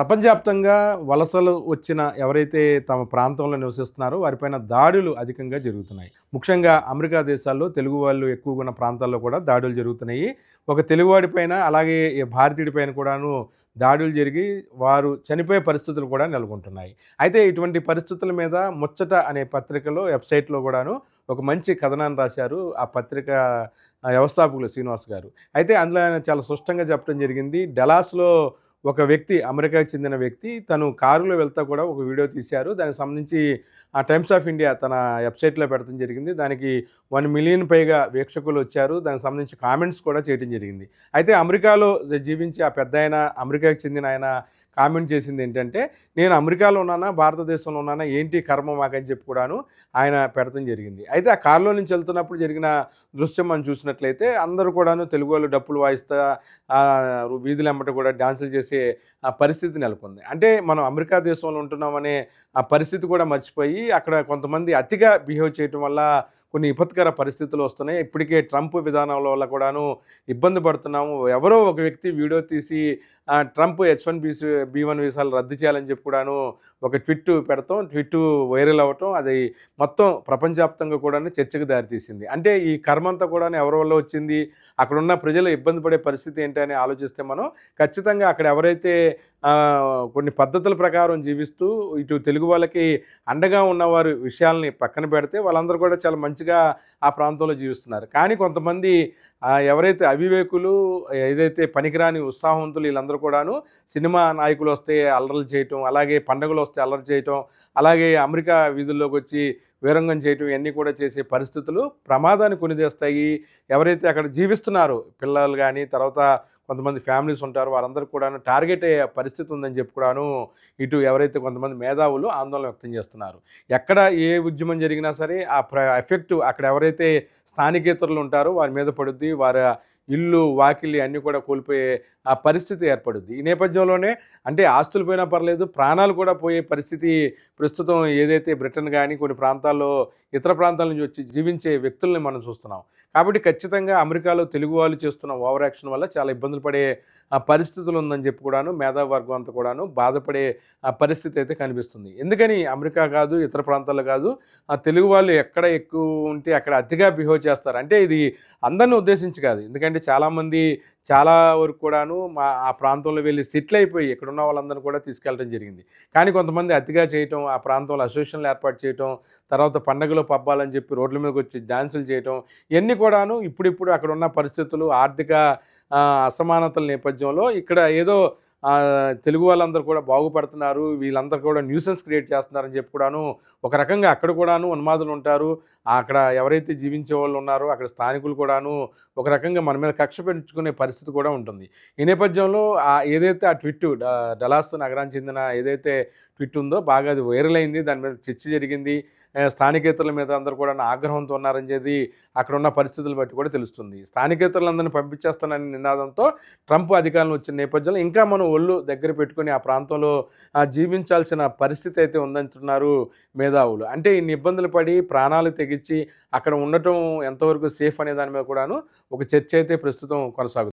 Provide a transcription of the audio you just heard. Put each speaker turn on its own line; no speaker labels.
ప్రపంచవ్యాప్తంగా వలసలు వచ్చిన ఎవరైతే తమ ప్రాంతంలో నివసిస్తున్నారో వారిపైన దాడులు అధికంగా జరుగుతున్నాయి. ముఖ్యంగా అమెరికా దేశాల్లో తెలుగు వాళ్ళు ఎక్కువగా ఉన్న ప్రాంతాల్లో కూడా దాడులు జరుగుతున్నాయి. ఒక తెలుగువాడిపైన అలాగే భారతీయుడిపైన కూడాను దాడులు జరిగి వారు చనిపోయే పరిస్థితులు కూడా నెలకొంటున్నాయి. అయితే ఇటువంటి పరిస్థితుల మీద ముచ్చట అనే పత్రికలో వెబ్సైట్లో కూడాను ఒక మంచి కథనాన్ని రాశారు ఆ పత్రిక వ్యవస్థాపకులు శ్రీనివాస్ గారు. అయితే అందులో ఆయన చాలా స్పష్టంగా చెప్పడం జరిగింది. డెలాస్లో ఒక వ్యక్తి అమెరికాకి చెందిన వ్యక్తి తను కారులో వెళ్తా కూడా ఒక వీడియో తీశారు. దానికి సంబంధించి ఆ టైమ్స్ ఆఫ్ ఇండియా తన వెబ్సైట్లో పెట్టడం జరిగింది. దానికి వన్ మిలియన్ పైగా వీక్షకులు వచ్చారు. దానికి సంబంధించి కామెంట్స్ కూడా చేయడం జరిగింది. అయితే అమెరికాలో జీవించి ఆ పెద్ద ఆయన అమెరికాకి చెందిన ఆయన కామెంట్ చేసింది ఏంటంటే నేను అమెరికాలో ఉన్నానా భారతదేశంలో ఉన్నానా ఏంటి కర్మ మాకని చెప్పి కూడాను ఆయన పెడతం జరిగింది. అయితే ఆ కారులో నుంచి వెళ్తున్నప్పుడు జరిగిన దృశ్యం మనం చూసినట్లయితే అందరూ కూడాను తెలుగు వాళ్ళు డప్పులు వాయిస్తా వీధులు అమ్మట కూడా డాన్సులు చేసి ఆ పరిస్థితి నెలకొంది. అంటే మనం అమెరికా దేశంలో ఉంటున్నామనే ఆ పరిస్థితి కూడా మర్చిపోయి అక్కడ కొంతమంది అతిగా బిహేవ్ చేయటం వల్ల కొన్ని విపత్కర పరిస్థితులు వస్తున్నాయి. ఇప్పటికే ట్రంప్ విధానాల వల్ల కూడాను ఇబ్బంది పడుతున్నాము. ఎవరో ఒక వ్యక్తి వీడియో తీసి Trump H one B B one వీసాలు రద్దు చేయాలని చెప్పి కూడాను ఒక ట్విట్ పెడతాం. ట్విట్ వైరల్ అవ్వటం అది మొత్తం ప్రపంచవ్యాప్తంగా కూడా చర్చకు దారితీసింది. అంటే ఈ కర్మంతా కూడా ఎవరి వల్ల వచ్చింది? అక్కడున్న ప్రజలు ఇబ్బంది పడే పరిస్థితి ఏంటి అని ఆలోచిస్తే మనం ఖచ్చితంగా అక్కడ ఎవరైతే కొన్ని పద్ధతుల ప్రకారం జీవిస్తూ ఇటు తెలుగు వాళ్ళకి అండగా ఉన్నవారు విషయాల్ని పక్కన పెడితే వాళ్ళందరూ కూడా చాలా మంచి మంచిగా ఆ ప్రాంతంలో జీవిస్తున్నారు. కానీ కొంతమంది ఎవరైతే అవివేకులు ఏదైతే పనికిరాని ఉత్సాహవంతులు వీళ్ళందరూ కూడాను సినిమా నాయకులు వస్తే అల్లర్లు చేయటం అలాగే పండుగలు వస్తే అల్లరి చేయటం అలాగే అమెరికా వీధుల్లోకి వచ్చి వీరంగం చేయటం ఇవన్నీ కూడా చేసే పరిస్థితులు ప్రమాదాన్ని కొనిదేస్తాయి. ఎవరైతే అక్కడ జీవిస్తున్నారో పిల్లలు కానీ తర్వాత కొంతమంది ఫ్యామిలీస్ ఉంటారు వారందరూ కూడా టార్గెట్ అయ్యే పరిస్థితి ఉందని చెప్పి కూడాను ఇటు ఎవరైతే కొంతమంది మేధావులు ఆందోళన వ్యక్తం చేస్తున్నారు. ఎక్కడ ఏ ఉద్యమం జరిగినా సరే ఆ ప్ర ఎఫెక్ట్ అక్కడ ఎవరైతే స్థానికేతరులు ఉంటారో వారి మీద పడుద్ది వారి ఇల్లు వాకిలి అన్నీ కూడా కోల్పోయే ఆ పరిస్థితి ఏర్పడుద్ది. ఈ నేపథ్యంలోనే అంటే ఆస్తులు పోయినా పర్లేదు ప్రాణాలు కూడా పోయే పరిస్థితి ప్రస్తుతం ఏదైతే బ్రిటన్ కానీ కొన్ని ప్రాంతాల్లో ఇతర ప్రాంతాల నుంచి వచ్చి జీవించే వ్యక్తుల్ని మనం చూస్తున్నాం. కాబట్టి ఖచ్చితంగా అమెరికాలో తెలుగు వాళ్ళు చేస్తున్న ఓవర్ యాక్షన్ వల్ల చాలా ఇబ్బందులు పడే ఆ పరిస్థితులు ఉందని చెప్పి కూడాను మేధావర్గం అంతా కూడాను బాధపడే ఆ పరిస్థితి అయితే కనిపిస్తుంది. ఎందుకని అమెరికా కాదు ఇతర ప్రాంతాల్లో కాదు ఆ తెలుగు వాళ్ళు ఎక్కడ ఎక్కువ ఉంటే అక్కడ అతిగా బిహేవ్ చేస్తారు. అంటే ఇది అందరిని ఉద్దేశించి కాదు. ఎందుకంటే చాలామంది చాలా వరకు కూడాను మా ఆ ప్రాంతంలో వెళ్ళి సెటిల్ అయిపోయి ఇక్కడున్న వాళ్ళందరూ కూడా తీసుకెళ్ళడం జరిగింది. కానీ కొంతమంది అతిగా చేయటం ఆ ప్రాంతంలో అసోసియేషన్లు ఏర్పాటు చేయటం తర్వాత పండగలు పబ్బాలని చెప్పి రోడ్ల మీదకి వచ్చి డ్యాన్సులు చేయటం ఇవన్నీ కూడాను ఇప్పుడిప్పుడు అక్కడ ఉన్న పరిస్థితులు ఆర్థిక అసమానతల నేపథ్యంలో ఇక్కడ ఏదో తెలుగు వాళ్ళందరూ కూడా బాగుపడుతున్నారు. వీళ్ళందరూ కూడా న్యూసెన్స్ క్రియేట్ చేస్తున్నారని చెప్పి కూడాను ఒక రకంగా అక్కడ కూడాను ఉన్మాదులు ఉంటారు. అక్కడ ఎవరైతే జీవించే వాళ్ళు ఉన్నారో అక్కడ స్థానికులు కూడాను ఒక రకంగా మన మీద కక్ష పెంచుకునే పరిస్థితి కూడా ఉంటుంది. ఈ నేపథ్యంలో ఆ ఏదైతే ఆ ట్విట్ డలాస్ నగరానికి చెందిన ఏదైతే ట్విట్ ఉందో బాగా అది వైరల్ అయింది. దాని మీద చర్చ జరిగింది. స్థానికేతరుల మీద అందరూ కూడా ఆగ్రహంతో ఉన్నారని చెప్పి అక్కడ ఉన్న పరిస్థితులు బట్టి కూడా తెలుస్తుంది. స్థానికేతరులందరినీ పంపించేస్తానని నినాదంతో ట్రంప్ అధికారంలో వచ్చిన నేపథ్యంలో ఇంకా మనం ఒళ్ళు దగ్గర పెట్టుకొని ఆ ప్రాంతంలో ఆ, జీవించాల్సిన పరిస్థితి అయితే ఉందంటున్నారు మేధావులు. అంటే ఇన్ని ఇబ్బందులు పడి ప్రాణాలు తెగించి అక్కడ ఉండటం ఎంతవరకు సేఫ్ అనే దాని మీద కూడాను ఒక చర్చ అయితే ప్రస్తుతం కొనసాగుతుంది.